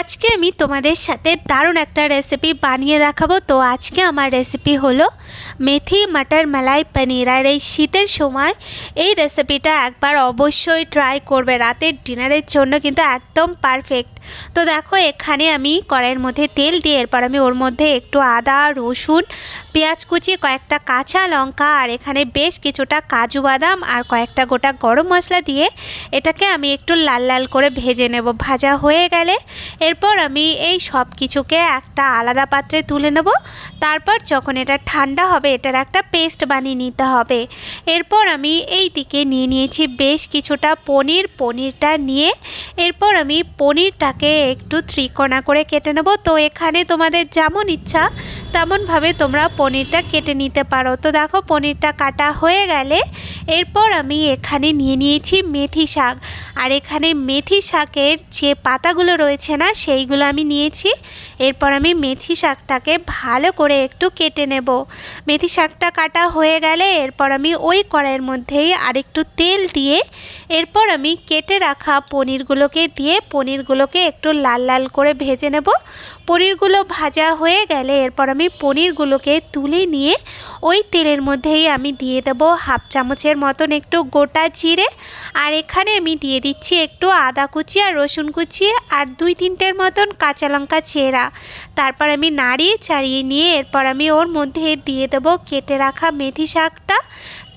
আজকে আমি তোমাদের সাথে দারুণ একটা রেসিপি বানিয়ে দেখাবো। তো আজকে আমার রেসিপি হলো মেথি মাটার মালাই পনির। আর এই শীতের সময় এই রেসিপিটা একবার অবশ্যই ট্রাই করবে। রাতের ডিনারের জন্য কিন্তু একদম পারফেক্ট তো দেখো, এখানে আমি কড়াইয়ের মধ্যে তেল দিয়ে এরপর আমি ওর মধ্যে একটু আদা, রসুন, পেঁয়াজ কুচি, কয়েকটা কাঁচা লঙ্কা আর এখানে বেশ কিছুটা কাজু বাদাম আর কয়েকটা গোটা গরম মশলা দিয়ে এটাকে আমি একটু লাল লাল করে ভেজে নেব। ভাজা হয়ে গেলে এরপর আমি এই সব কিছুকে একটা আলাদা পাত্রে তুলে নেব। তারপর যখন এটা ঠান্ডা হবে, এটার একটা পেস্ট বানিয়ে নিতে হবে। এরপর আমি এই দিকে নিয়ে নিয়েছি বেশ কিছুটা পনির। পনিরটা নিয়ে এরপর আমি পনিরটাকে একটু ত্রিকোণা করে কেটে নেব। তো এখানে তোমাদের যেমন ইচ্ছা, তেমনভাবে তোমরা পনিরটা কেটে নিতে পারো। তো দেখো, পনিরটা কাটা হয়ে গেলে এরপর আমি এখানে নিয়ে নিয়েছি মেথি শাক। আর এখানে মেথি শাকের যে পাতাগুলো রয়েছে না সেইগুলো আমি নিয়েছি। এরপর আমি মেথি শাকটাকে ভালো করে একটু কেটে নেব। মেথি শাকটা কাটা হয়ে গেলে এরপর আমি ওই কড়াইয়ের মধ্যেই আরেকটু তেল দিয়ে এরপর আমি কেটে রাখা পনিরগুলোকে দিয়ে পনিরগুলোকে একটু লাল লাল করে ভেজে নেব। পনিরগুলো ভাজা হয়ে গেলে এরপর আমি পনিরগুলোকে তুলে নিয়ে ওই তেলের মধ্যেই আমি দিয়ে দেব হাফ চামচের মতন একটু গোটা জিরে। আর এখানে আমি দিয়ে দিচ্ছি একটু আদা কুচি আর রসুন কুচি। আর দুই তিনটের মতন কাঁচা লঙ্কা চেরা। তারপর আমি নাড়িয়ে ছাড়িয়ে নিয়ে এরপর আমি ওর মধ্যে দিয়ে দেবো কেটে রাখা মেথি শাকটা।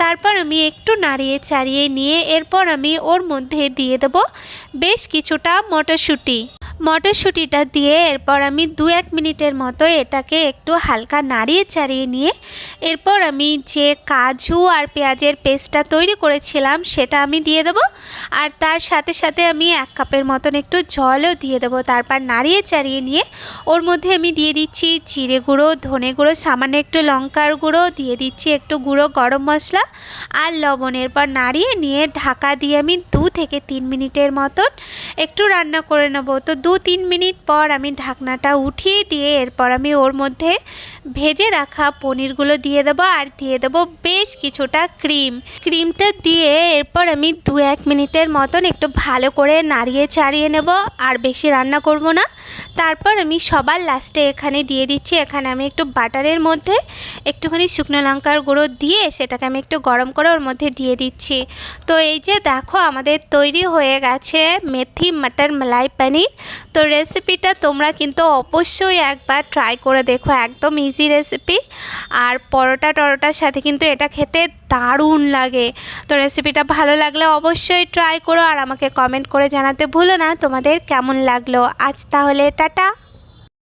তারপর আমি একটু নাড়িয়ে ছাড়িয়ে নিয়ে এরপর আমি ওর মধ্যে দিয়ে দেবো বেশ কিছুটা মটরশুঁটি। মটরশুঁটিটা দিয়ে এরপর আমি দু এক মিনিটের মতো এটাকে একটু হালকা নাড়িয়ে চাড়িয়ে নিয়ে এরপর আমি যে কাজু আর পেঁয়াজের পেস্টটা তৈরি করেছিলাম সেটা আমি দিয়ে দেবো। আর তার সাথে সাথে আমি এক কাপের মতন একটু জলও দিয়ে দেবো। তারপর নাড়িয়ে চাড়িয়ে নিয়ে ওর মধ্যে আমি দিয়ে দিচ্ছি জিরে গুঁড়ো, ধনে গুঁড়ো, সামান্য একটু লঙ্কার গুঁড়ো, দিয়ে দিচ্ছি একটু গুঁড়ো গরম মশলা আর লবণ। এরপর নাড়িয়ে নিয়ে ঢাকা দিয়ে আমি দু থেকে তিন মিনিটের মতন একটু রান্না করে নেব। তো দু তিন মিনিট পর আমি ঢাকনাটা উঠিয়ে দিয়ে এরপর আমি ওর মধ্যে ভেজে রাখা পনিরগুলো দিয়ে দেবো আর দিয়ে দেবো বেশ কিছুটা ক্রিম। ক্রিমটা দিয়ে এরপর আমি দু এক মিনিটের মতন একটু ভালো করে নাড়িয়ে চাড়িয়ে নেব আর বেশি রান্না করব না। তারপর আমি সবার লাস্টে এখানে দিয়ে দিচ্ছি, এখানে আমি একটু বাটারের মধ্যে একটুখানি শুকনো লঙ্কার গুঁড়ো দিয়ে সেটাকে আমি একটু গরম করে ওর মধ্যে দিয়ে দিচ্ছি। তো এই যে দেখো আমাদের তৈরি হয়ে গেছে মেথি মাটার মালাই পনির। তো রেসিপিটা তোমরা কিন্তু অবশ্যই একবার ট্রাই করে দেখো, একদম ইজি রেসিপি আর পরোটা টরোটার সাথে কিন্তু এটা খেতে দারুণ লাগে। তো রেসিপিটা ভালো লাগলে অবশ্যই ট্রাই করো আর আমাকে কমেন্ট করে জানাতে ভুলো না। তোমাদের কেমন লাগল? আজ তাহলে টাটা।